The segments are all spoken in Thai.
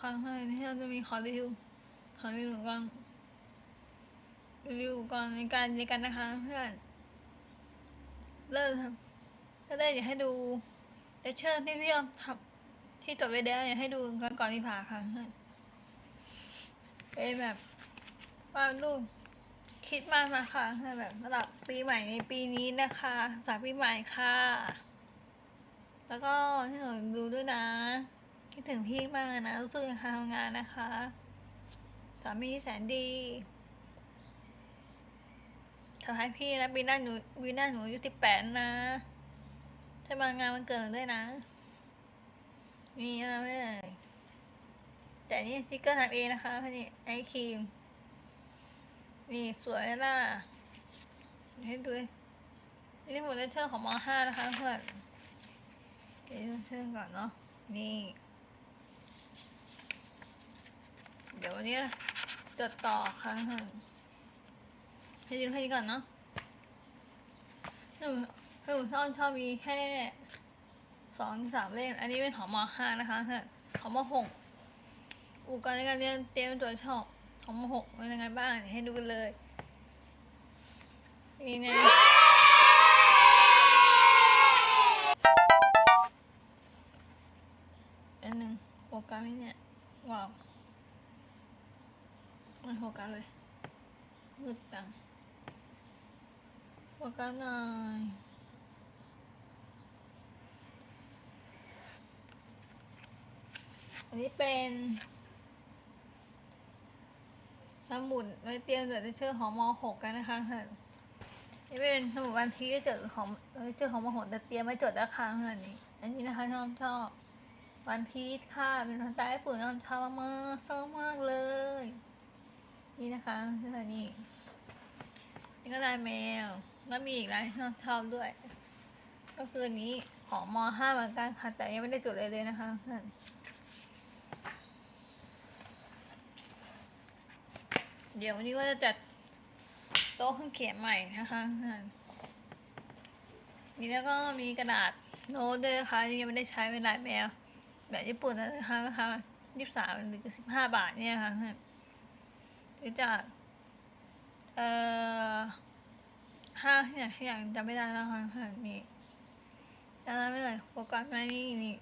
ทางนักเรียนนะคะเพื่อนที่เราจะมีขอรีวิวขอรีวิวก่อนรีวิวก่อนในการในการนะคะเพื่อนเริ่มครับก็ได้อยากให้ดูเลคเชอร์ที่พี่ยอมทำที่จดไว้แล้วอยากให้ดูก่อนก่อนที่ผ่าค่ะเพื่อนเป็นแบบวาดรูปคิดมากนะคะเพื่อนแบบสำหรับปีใหม่ในปีนี้นะคะสายปีใหม่ค่ะ แล้วก็ที่หนูดูด้วยนะ คิดถึงพี่มากเลยนะรู้สึกยังทำงานนะคะสามีแสนดีเธอให้พี่นะปีหน้าหนูปีหน้าหนูอายุสิบแปดนะจะมางานวันเกิดหนูด้วยนะนี่นะไม่เลยแต่นี่สติกเกอร์ทำเองนะคะนี่ไอครีม นี่สวยล่ะให้ดูนี่หมดเลเชอร์ของม .5 นะคะเพื่อนเดี๋ยวเชื่อก่อนเนาะนี่ เดี๋ยววันนี้จดต่อค่ะให้ดูแค่นี้ก่อนเนาะหนูหนูชอบชอบมีแค่สองสามเล่ม อันนี้เป็นของมห้านะคะเพื่อนของมหกอุปกรณ์ในการเรียนเตรียมตัวชอบของมหกเป็นยังไงบ้างให้ดูกันเลยนี่นะอันหนึ่งโฟกัสไหมเนี่ยว้าว ไม่โฟกัสเลยมืดจังโฟกัสหน่อยอันนี้เป็นสมุดไว้เตรียมจดเลคเชอร์ของม .6 กันนะคะเพื่อนนี่เป็นสมุดวันที่จดของเลคเชอร์ของม .6 แต่เตรียมไว้จดราคาเพื่อนนี่อันนี้นะคะชอบชอบวันพีชค่ะ เป็นภาษาญี่ปุ่นน้องชอบมากชอบมากเลย นี่นะคะคือนี่นี่ก็ลายแมวแล้วมีอีกลายที่น้องชอบด้วย ก็คือนนี้ของม .5 เหมือนกันค่ะแต่ยังไม่ได้จุดเลยเลยนะคะเพื่อนเดี๋ยววันนี้ก็จะจัดโต๊ะเครื่องเขียนใหม่นะคะเพื่อนนี่แล้วก็มีกระดาษโน้ตด้วยนะคะยังไม่ได้ใช้เป็นลายแมว แบบญี่ปุ่นนะคะราคายี่สิบสามหรือสิบห้าบาทเนี่ยค่ะ หรือจากเอ่อห้าอย่างอย่างจำไม่ได้แล้วค่ะค่ะนี่จำได้ไม่เลยโฟกัสไหมนี่นี่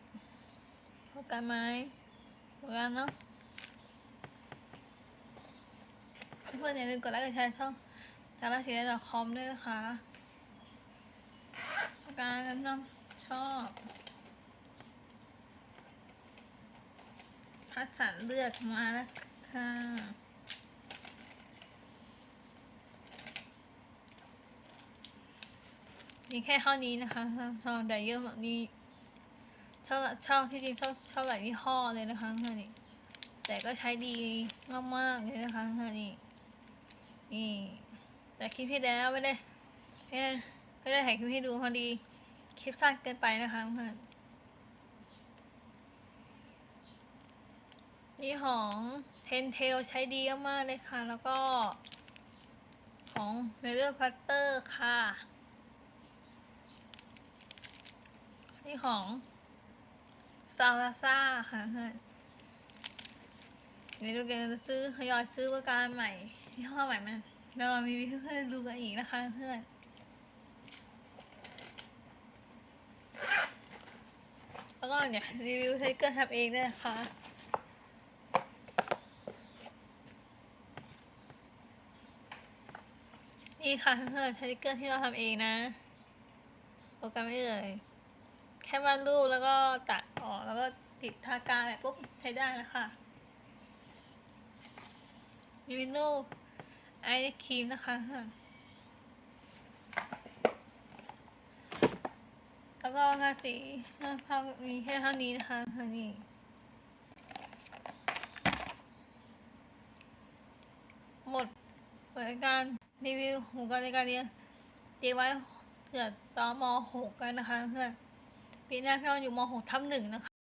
โฟกัสไหมโฟกัสเนาะเพื่อนอย่าลืมกดไลค์กดแชร์ช่องทาราศีดอทคอมด้วยนะคะกัสกันน้ำชอบพัดสันเลือกมาแล้วค่ะ มีแค่เท่านี้นะคะช่องแต่เยอะแบบนี้เช่าเช่าที่จริงเช่าเช่าหลายยี่ห้อเลยนะคะเพื่อนนี่แต่ก็ใช้ดีมากๆเลยนะคะเพื่อนนี่นี่แต่คลิปที่แล้วไม่ได้ไม่ได้ไม่ได้ถ่ายคลิปให้ดูพอดีคลิปสั้นเกินไปนะคะเพื่อนนี่ของเทนเทลใช้ดีมากเลยค่ะ แล้วก็ของเมเ e อร์พัตเตอร์ค่ะ นี่ของซาลาซ่าค่ะเพื่อนนี่ดูกันจะซื้อทยอยซื้อประการใหม่ที่ห้อใหม่มันแล้วเรามีวิธีเพื่อนดูกันอีกนะคะเพื่อนแล้วก็เนี่ยรีวิวใช้เกินทำเองด้วยนะคะนี่ค่ะเพื่อนๆสติกเกอร์ที่เราทำเองนะโปรแกรมไม่เลย แค่วาดรูปแล้วก็ตัดออกแล้วก็ติดทากาแบบปุ๊บใช้ได้แล้วค่ะมีวินโดว์ไอครีมนะคะ แล้วก็งาสีเท่ามีแค่เท่านี้นะคะนี่หมดบริการรีวิวของการในการเรียนเตรียมไว้เผื่อต่อม .6 กันนะคะเพื่อน ปีหน้าพี่ออนอยู่ม .6 ทับหนึ่งนะคะ